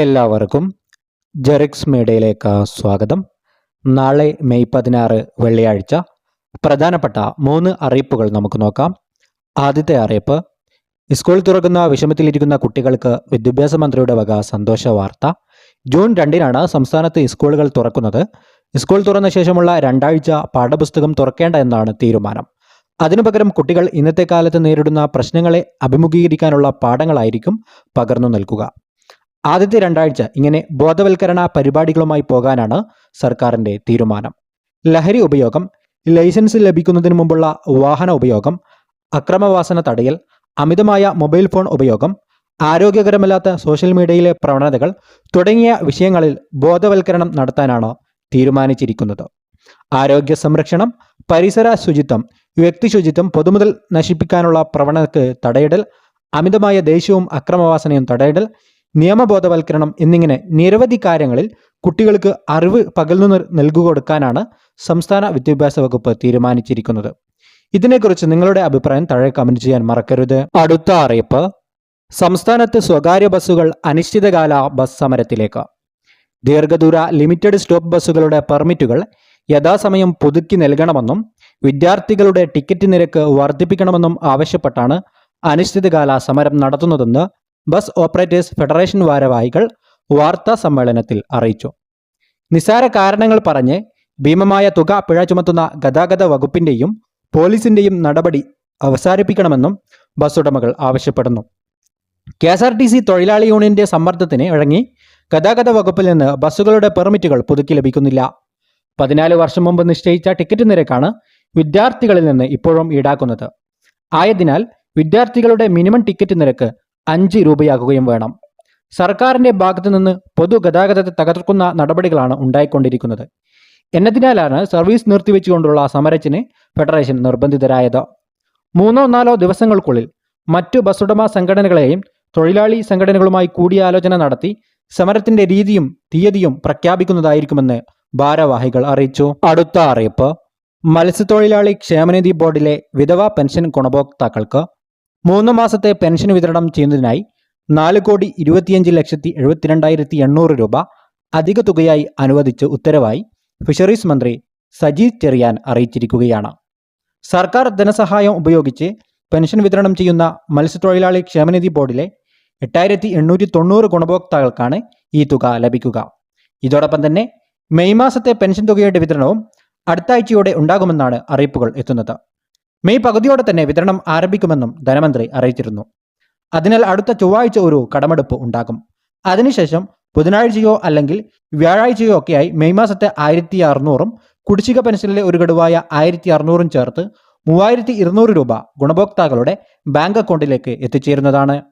എല്ലാവർക്കും ജെറിക്സ് മീഡിയയിലേക്ക് സ്വാഗതം. നാളെ മെയ് പതിനാറ് വെള്ളിയാഴ്ച പ്രധാനപ്പെട്ട മൂന്ന് അറിയിപ്പുകൾ നമുക്ക് നോക്കാം. ആദ്യത്തെ അറിയിപ്പ് സ്കൂൾ തുറക്കുന്ന വിഷമത്തിലിരിക്കുന്ന കുട്ടികൾക്ക് വിദ്യാഭ്യാസ മന്ത്രിയുടെ വക സന്തോഷ വാർത്ത. ജൂൺ രണ്ടിനാണ് സംസ്ഥാനത്ത് സ്കൂളുകൾ തുറക്കുന്നത്. സ്കൂൾ തുറന്ന ശേഷമുള്ള രണ്ടാഴ്ച പാഠപുസ്തകം തുറക്കേണ്ട എന്നാണ് തീരുമാനം. അതിനു പകരം കുട്ടികൾ ഇന്നത്തെ കാലത്ത് നേരിടുന്ന പ്രശ്നങ്ങളെ അഭിമുഖീകരിക്കാനുള്ള പാഠങ്ങളായിരിക്കും പകർന്നു നൽകുക. ആദ്യത്തെ രണ്ടാഴ്ച ഇങ്ങനെ ബോധവൽക്കരണ പരിപാടികളുമായി പോകാനാണ് സർക്കാരിന്റെ തീരുമാനം. ലഹരി ഉപയോഗം ലൈസൻസ് ലഭിക്കുന്നതിന് മുമ്പുള്ള വാഹന ഉപയോഗം അക്രമവാസന തടയൽ അമിതമായ മൊബൈൽ ഫോൺ ഉപയോഗം ആരോഗ്യകരമല്ലാത്ത സോഷ്യൽ മീഡിയയിലെ പ്രവണതകൾ തുടങ്ങിയ വിഷയങ്ങളിൽ ബോധവൽക്കരണം നടത്താനാണ് തീരുമാനിച്ചിരിക്കുന്നത്. ആരോഗ്യ സംരക്ഷണം പരിസര ശുചിത്വം വ്യക്തി ശുചിത്വം പൊതുമുതൽ നശിപ്പിക്കാനുള്ള പ്രവണതയ്ക്ക് തടയിടൽ അമിതമായ ദേഷ്യവും അക്രമവാസനയും തടയിടൽ നിയമബോധവൽക്കരണം എന്നിങ്ങനെ നിരവധി കാര്യങ്ങളിൽ കുട്ടികൾക്ക് അറിവ് പകർന്നു നൽകു കൊടുക്കാനാണ് സംസ്ഥാന വിദ്യാഭ്യാസ വകുപ്പ് തീരുമാനിച്ചിരിക്കുന്നത്. ഇതിനെക്കുറിച്ച് നിങ്ങളുടെ അഭിപ്രായം താഴെ കമന്റ് ചെയ്യാൻ മറക്കരുത്. അടുത്ത അറിയിപ്പ്. സംസ്ഥാനത്ത് സ്വകാര്യ ബസ്സുകൾ അനിശ്ചിതകാല ബസ് സമരത്തിലേക്ക്. ദീർഘദൂര ലിമിറ്റഡ് സ്റ്റോപ്പ് ബസ്സുകളുടെ പെർമിറ്റുകൾ യഥാസമയം പുതുക്കി നൽകണമെന്നും വിദ്യാർത്ഥികളുടെ ടിക്കറ്റ് നിരക്ക് വർദ്ധിപ്പിക്കണമെന്നും ആവശ്യപ്പെട്ടാണ് അനിശ്ചിതകാല സമരം നടത്തുന്നതെന്ന് ബസ് ഓപ്പറേറ്റേഴ്സ് ഫെഡറേഷൻ ഭാരവാഹികൾ വാർത്താ സമ്മേളനത്തിൽ അറിയിച്ചു. നിസാര കാരണങ്ങൾ പറഞ്ഞ് ഭീമമായ തുക പിഴ ചുമത്തുന്ന ഗതാഗത വകുപ്പിന്റെയും പോലീസിന്റെയും നടപടി അവസാനിപ്പിക്കണമെന്നും ബസ് ഉടമകൾ ആവശ്യപ്പെടുന്നു. K S R T C തൊഴിലാളി യൂണിയന്റെ സമ്മർദ്ദത്തിന് ഇഴങ്ങി ഗതാഗത വകുപ്പിൽ നിന്ന് ബസ്സുകളുടെ പെർമിറ്റുകൾ പുതുക്കി ലഭിക്കുന്നില്ല. പതിനാല് വർഷം മുമ്പ് നിശ്ചയിച്ച ടിക്കറ്റ് നിരക്കാണ് വിദ്യാർത്ഥികളിൽ നിന്ന് ഇപ്പോഴും ഈടാക്കുന്നത്. ആയതിനാൽ വിദ്യാർത്ഥികളുടെ മിനിമം ടിക്കറ്റ് നിരക്ക് അഞ്ച് രൂപയാകുകയും വേണം. സർക്കാരിന്റെ ഭാഗത്തു നിന്ന് പൊതുഗതാഗതത്തെ തകർക്കുന്ന നടപടികളാണ് ഉണ്ടായിക്കൊണ്ടിരിക്കുന്നത്. എന്നതിനാലാണ് സർവീസ് നിർത്തിവെച്ചുകൊണ്ടുള്ള സമരത്തിന് ഫെഡറേഷൻ നിർബന്ധിതരായത്. മൂന്നോ നാലോ ദിവസങ്ങൾക്കുള്ളിൽ മറ്റു ബസ്സുടമ സംഘടനകളെയും തൊഴിലാളി സംഘടനകളുമായി കൂടിയാലോചന നടത്തി സമരത്തിന്റെ രീതിയും തീയതിയും പ്രഖ്യാപിക്കുന്നതായിരിക്കുമെന്ന് ഭാരവാഹികൾ അറിയിച്ചു. അടുത്ത അറിയിപ്പ്. മത്സ്യത്തൊഴിലാളി ക്ഷേമനിധി ബോർഡിലെ വിധവാ പെൻഷൻ ഗുണഭോക്താക്കൾക്ക് മൂന്ന് മാസത്തെ പെൻഷൻ വിതരണം ചെയ്യുന്നതിനായി നാല് കോടി ഇരുപത്തിയഞ്ച് ലക്ഷത്തി എഴുപത്തിരണ്ടായിരത്തി എണ്ണൂറ് രൂപ അധിക തുകയായി അനുവദിച്ച് ഉത്തരവായി ഫിഷറീസ് മന്ത്രി സജി ചെറിയാൻ അറിയിച്ചിരിക്കുകയാണ്. സർക്കാർ ധനസഹായം ഉപയോഗിച്ച് പെൻഷൻ വിതരണം ചെയ്യുന്ന മത്സ്യത്തൊഴിലാളി ക്ഷേമനിധി ബോർഡിലെ എട്ടായിരത്തി എണ്ണൂറ്റി തൊണ്ണൂറ് ഗുണഭോക്താക്കൾക്കാണ് ഈ തുക ലഭിക്കുക. ഇതോടൊപ്പം തന്നെ മെയ് മാസത്തെ പെൻഷൻ തുകയുടെ വിതരണവും അടുത്ത ആഴ്ചയോടെ ഉണ്ടാകുമെന്നാണ് അറിയിപ്പുകൾ എത്തുന്നത്. മെയ് പകുതിയോടെ തന്നെ വിതരണം ആരംഭിക്കുമെന്നും ധനമന്ത്രി അറിയിച്ചിരുന്നു. അതിനാൽ അടുത്ത ചൊവ്വാഴ്ച ഒരു കടമെടുപ്പ് ഉണ്ടാകും. അതിനുശേഷം ബുധനാഴ്ചയോ അല്ലെങ്കിൽ വ്യാഴാഴ്ചയോ ഒക്കെയായി മെയ് മാസത്തെ ആയിരത്തി അറുന്നൂറും കുടിശ്ശിക പെൻഷനിലെ ഒരു ഗഡുവായ ആയിരത്തി അറുന്നൂറും ചേർത്ത് മൂവായിരത്തി ഇരുന്നൂറ് രൂപ ഗുണഭോക്താക്കളുടെ ബാങ്ക് അക്കൗണ്ടിലേക്ക് എത്തിച്ചേരുന്നതാണ്.